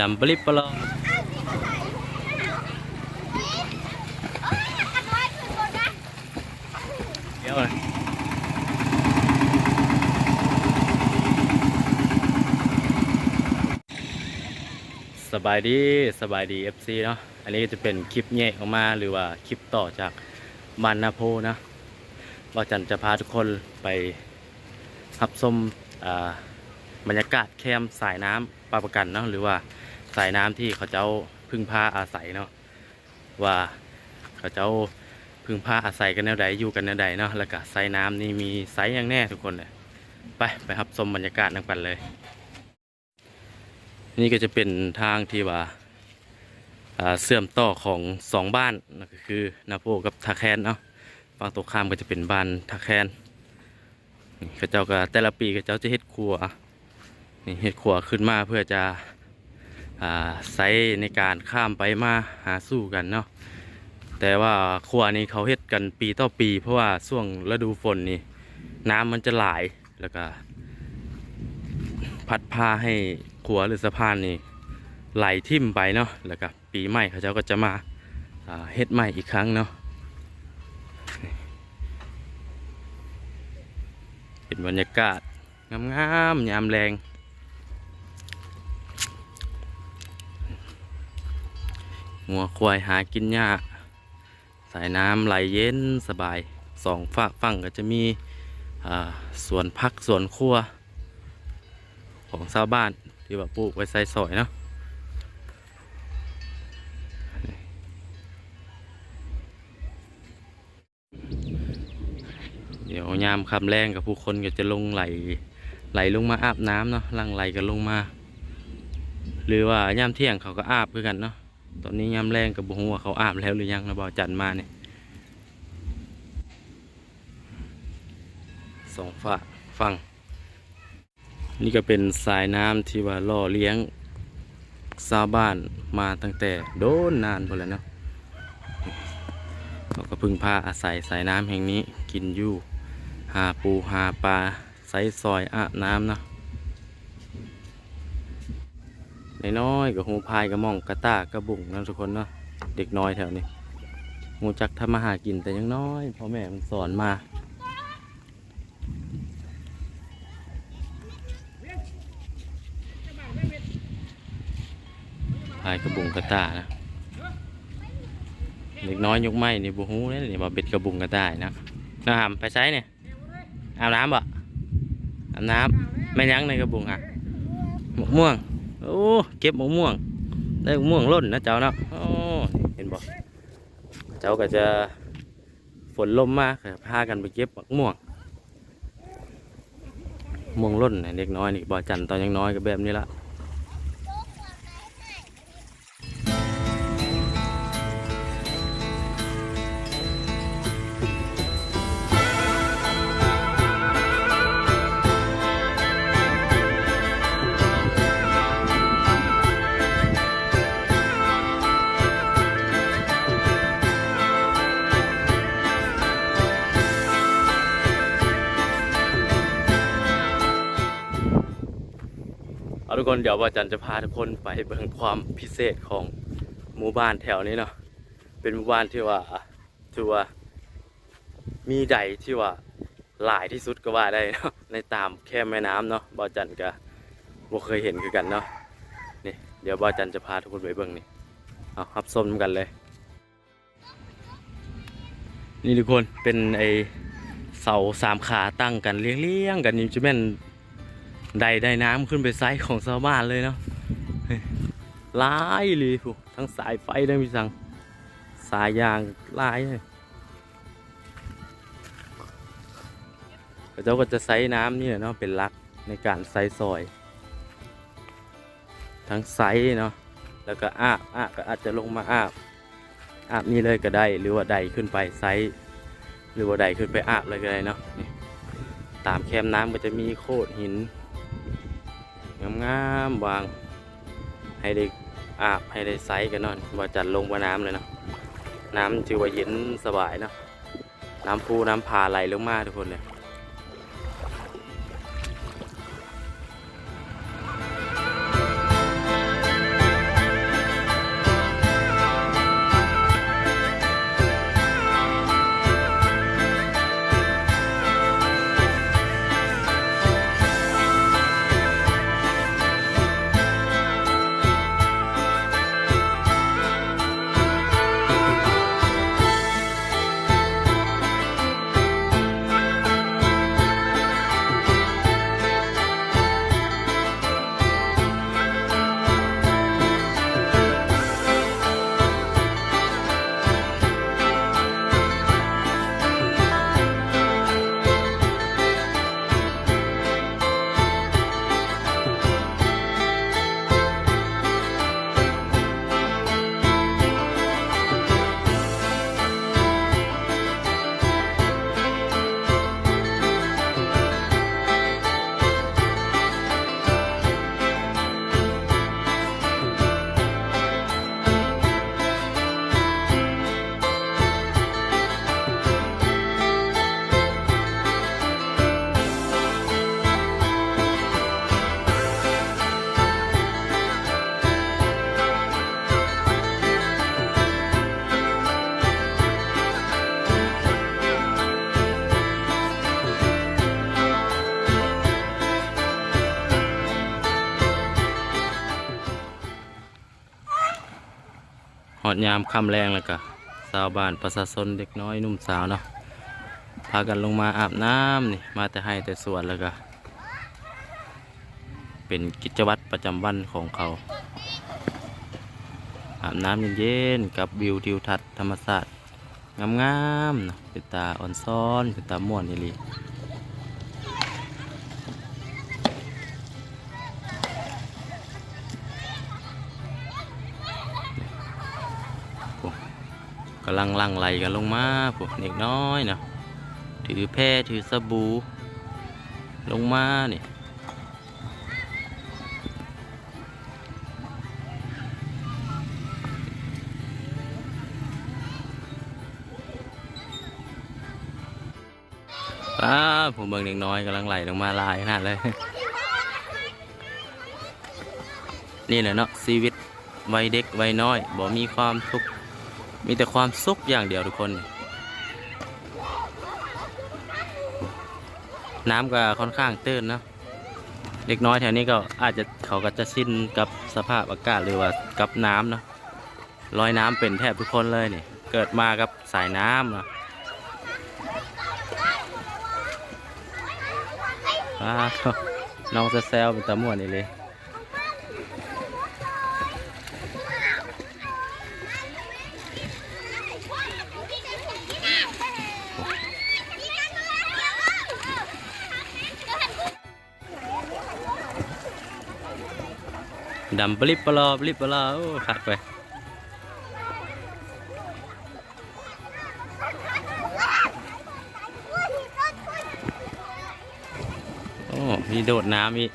ดำปลิบปลอเดี๋ยวนะสบายดีสบายดี FC เนาะอันนี้จะเป็นคลิปแยกออกมาหรือว่าคลิปต่อจากบานนาโพนะว่าจันจะพาทุกคนไปรับชมบรรยากาศแคมสายน้ำปลาประกันเนาะหรือว่า สายน้ำที่เขาเจ้าพึ่งพาอาศัยเนาะว่าเขาเจ้าพึ่งพาอาศัยกันแนวใดอยู่กันแนวใดเนาะแล้วก็สายน้ำนี่มีไซส์อย่างแน่ทุกคนเลยไปไปรับชมบรรยากาศนั่งกันเลย นี่ก็จะเป็นทางที่ว่าอ่าเสื่อมต่อของสองบ้านนั่นก็คือนาโพกับทาแคนเนาะฝั่งตรงข้ามก็จะเป็นบ้านทาแคนเขาเจ้าก็แต่ละปีเขาเจ้าจะเฮ็ดครัวนี่เห็ดขวขึ้นมาเพื่อจะ ใช้ในการข้ามไปมาหาสู้กันเนาะแต่ว่าขวนี้เขาเฮ็ดกันปีต่อปี เพราะว่าช่วงฤดูฝนนี่ น้ำมันจะไหลแล้วก็ พัดพาให้ขวหรือสะพานนี่ไหลทิ่มไปเนาะแล้วก็ปีใหม่เขาเจ้าก็จะมาเฮ็ดใหม่อีกครั้งเนาะเป็นบรรยากาศงามๆยามแรง งัวควายหากินหญ้า สายน้ำไหลเย็นสบายสองฝากฝั่งก็จะมีสวนพักสวนครัว ของชาวบ้านที่แบบปลูกไว้ใส่สอยเนาะเดี๋ยวยามคำแรงกับผู้คนก็จะลงไหลไหลลงมาอาบน้ำเนาะลังไหลกันลงมา หรือว่ายามเที่ยงเขาก็อาบคือกันเนาะ ตอนนี้ยามแรงกับบุหัวเขาอาบแล้วหรือยังนะบอจันมาเนี่ยสองฝาฟังนี่ก็เป็นสายน้ำที่ว่าล่อเลี้ยงชาวบ้านมาตั้งแต่โดนนานพอแล้วเนาะเขาก็พึ่งพาอาศัยสายน้ำแห่งนี้กินอยู่หาปูหาปลาไซซอยอาบน้ำเนาะ น้อยกับหูพายกับมองกระตากระบุ่งนะทุกคนเนาะเด็กน้อยแถวนี้หูจักทำมาหากินแต่ยังน้อยพ่อแม่มันสอนมาพายกระบุ่งกระตานะเด็กน้อยยกไม้นี่บูฮูนี่นี่มาเป็ดกระบุ่งกระต่ายนะน้าหำไปใช้เนี่ยอาบน้ำบ่อาบน้ำไม่ยั้งในกระบุ่งอะมะม่วง โอ้เก็บมะม่วง ได้มะม่วงล่นนะเจ้าเนาะโอ้เห็นบอกเจ้าก็จะฝนลมมากพากันไปเก็บมะม่วงม่วงล่นน่เด็กน้อยนี่บ่จันตอนยังน้อยก็แบบนี้ละ เอาทุกคนเดี๋ยวบ่จันจะพาทุกคนไปเบิ่งความพิเศษของหมู่บ้านแถวนี้เนาะเป็นหมู่บ้านที่ว่าถือว่ามีใดที่ว่าหลายที่สุดก็ว่าได้เนาะในตามแค่แม่น้ำเนาะบ่จันก็บ่เคยเห็นคือกันเนาะนี่เดี๋ยวบ่จันจะพาทุกคนไปเบิ่งนี่เอารับชมกันเลย นี่ทุกคนเป็นไอเสาสามขาตั้งกันเลี้ยงๆกันนี่จะแม่น ใดได้น้ำขึ้นไปไซส์ของชาวบ้านเลยเนาะเฮ้ยหลายเลยพวกทั้งสายไฟได้มีสั่งสายยางหลายเลยเจ้าก็จะไซส์น้ำนี่เนาะเป็นหลักในการไซส์ซอย ทั้งไซส์เนาะแล้วก็อาบอาบก็อาจจะลงมาอาบอาบนี่เลยก็ได้หรือว่าใดขึ้นไปไซส์หรือว่าใดขึ้นไปอาบเลยก็ได้เนาะตามแคมน้ำก็จะมีโขดหิน งามๆวาง ให้ได้อาบให้ได้ไซส์กันเนาะว่าจัดลงว่าน้ำเลยเนาะน้ำถือว่าเย็นสบายเนาะน้ำพูน้ำพาไหลลงมาทุกคนเลย หอดยามค่ำแรงแล้วก็ชาวบ้านประชาชนเด็กน้อยนุ่มสาวเนาะพากันลงมาอาบน้ำนี่มาแต่ให้แต่สวนแล้วก็เป็นกิจวัตรประจำวันของเขา อาบน้ำเย็นๆกับวิวทิวทัศน์ธรรมศาสตร์งามๆเป็นตาอ่อนซ้อนเป็นตาม่วนอีหลี กำลังลังไหลกันลงมาพวกเด็กน้อยเนาะถือแพร่ถือสบู่ลงมาเนี่ป้าผมเบิ่งเด็กน้อยกำลังไหลลงมาลายขนาดเลย นี่แหละเนาะชีวิตวัยเด็กวัยน้อยบ่มีความทุกข์ มีแต่ความสุขอย่างเดียวทุกคน น้ำก็ค่อนข้างตื้นเนาะเด็กน้อยแถวนี้ก็อาจจะเขาก็จะชินกับสภาพอากาศหรือว่ากับน้ำเนาะลอยน้ำเป็นแทบทุกคนเลยนี่เกิดมากับสายน้ำเนาะอ้าน้องแซวเป็นตะม่วนนี่เลย ดำปลิบปลอปลิบปลอโอ้ขัดไปโอ้มีโดดน้ำอีก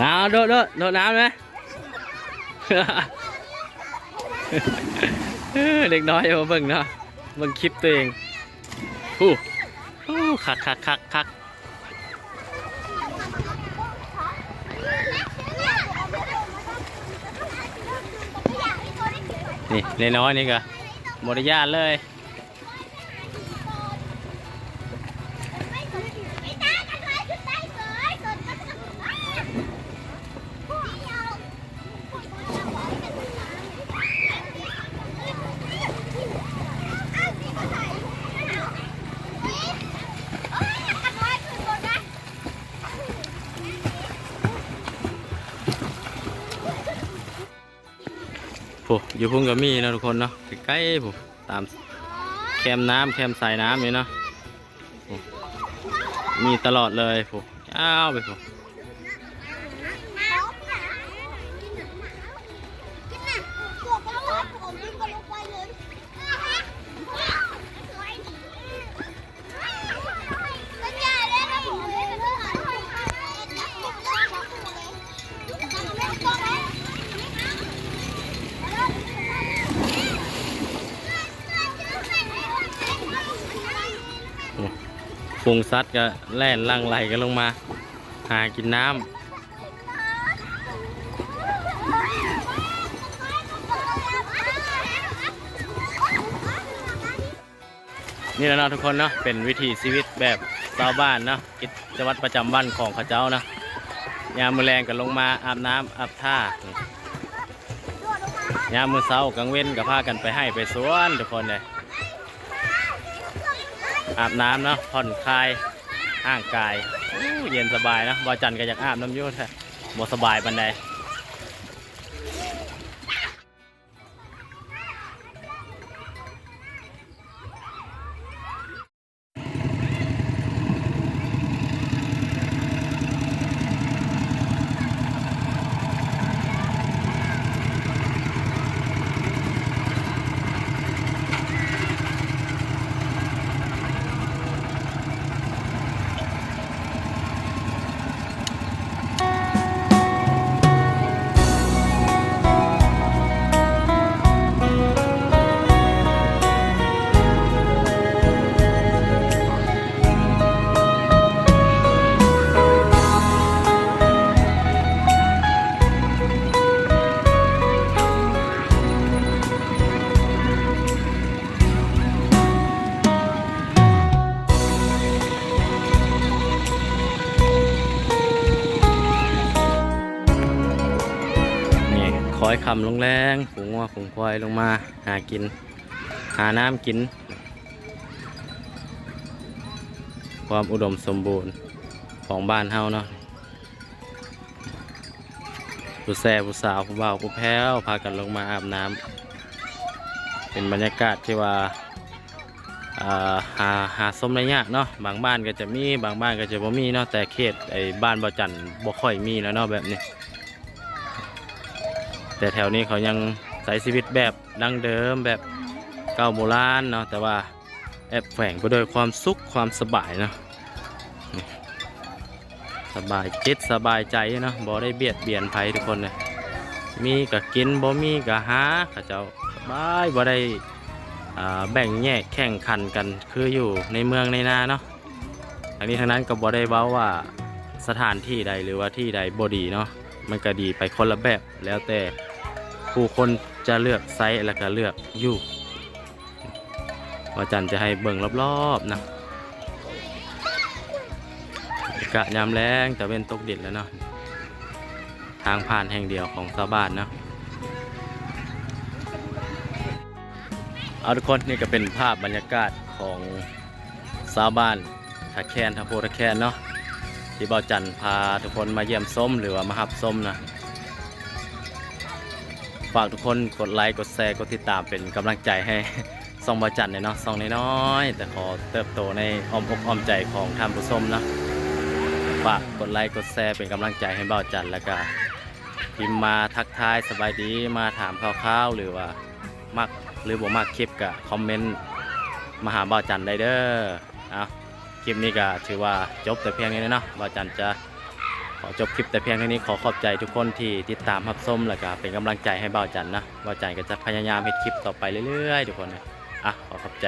น้ำโดดโดดน้ำไหมเด็กน้อยเอามาเบิ่งเนาะเบิ่งคลิปตัวเองฮู้ฮู้คักคักคักคักนี่เล็กน้อยนี่ก็บริญาตเลย อยู่พุ่งกับมีนะทุกคนเนาะใกล้ๆผมตามแคมน้ำแคมสายน้ำนี่เนาะมีตลอดเลยผู้าวไปผม ฟุงซัดก็แล่นลังไหลกันลงมา หากินน้ำนี่และเนาะทุกคนเนาะเป็นวิถีชีวิตแบบชาวบ้านเนาะกิจวัตรประจำวันของเขาเจ้าเนาะยามมือแรงกันลงมาอาบน้ำอาบท่ายามมือเช้ากลางเว้นก็พากันไปให้ไปสวนทุกคนเลย อาบน้ำเนาะผ่อนคลายห่างกายเย็นสบายนะบอจันก็อยากอาบน้ำยุ่แท้บ่สบายปันใดำลงแรงฝูงวัวฝูงควายลงมาหากิน หาน้ำกิน ความอุดมสมบูรณ์ของบ้านเฮาเนาะผู้แซ่ผู้สาวผู้บ่าวผู้แพ้วพากันลงมาอาบน้ำเป็นบรรยากาศที่ว่าหาหาสมระยะเนาะบางบ้านก็จะมีบางบ้านก็จะบ่มีเนาะแต่เขตไอ้บ้านบ่จันบ่ค่อยมีแล้วเนาะแบบนี้ แต่แถวนี้เขายังใช้ชีวิตแบบดั้งเดิมแบบเก่าโบราณเนาะแต่ว่าแอบแฝงไปด้วยความสุขความสบายเนาะสบายจิตสบายใจเนาะบ่ได้เบียดเบียนใครทุกคนเลยมีก็กินบ่มีก็หาเขาเจ้าสบายบ่ได้แบ่งแยกแข่งขันกันคืออยู่ในเมืองในนาเนาะอันนี้ทั้งนั้นก็บ่ได้เว้าว่าสถานที่ใดหรือว่าที่ใดบ่ดีเนาะมันก็ดีไปคนละแบบแล้วแต่ ผู้คนจะเลือกไซส์แล้วก็เลือกอยู่ว่าจันจะให้เบิ่งรอบๆนะกะยามแรงแต่เป็นตกดินแล้วเนาะทางผ่านแห่งเดียวของชาวบ้านเนาะเอาทุกคนนี่ก็เป็นภาพบรรยากาศของชาวบ้านทาแคนทาโพทาแคนเนาะที่เบาจันพาทุกคนมาเยี่ยมส้มหรือว่ามาหับส้มนะ ฝากทุกคนกดไลค์กดแชร์กดติดตามเป็นกำลังใจให้ซองบาจันทร์หน่ยเนาะซองน้อยๆแต่ขอเติบโตในอ้อมอกอ้อมใจของท่านผู้ชมนะฝากกดไลค์กดแชร์เป็นกำลังใจให้เบาจันแล้วก็พิมพ์มาทักทายสบายดีมาถามข่าวๆหรือว่ามักหรือบ่มักคลิปก็คอมเมนต์มาหาเบาจันได้เด้อเอาคลิปนี้ก็ถือว่าจบแต่เพียงนี้เนาะว่าจันจะ อจบคลิปแต่เพียงเท่านี้ขอขอบใจทุกคนที่ติดตามรับส้มแล้วก็เป็นกำลังใจให้บ่าวจันนะบ่าวจันก็จะพยายามเฮ็ดคลิปต่อไปเรื่อยๆ ทุกคนนะอะขอขอบใจ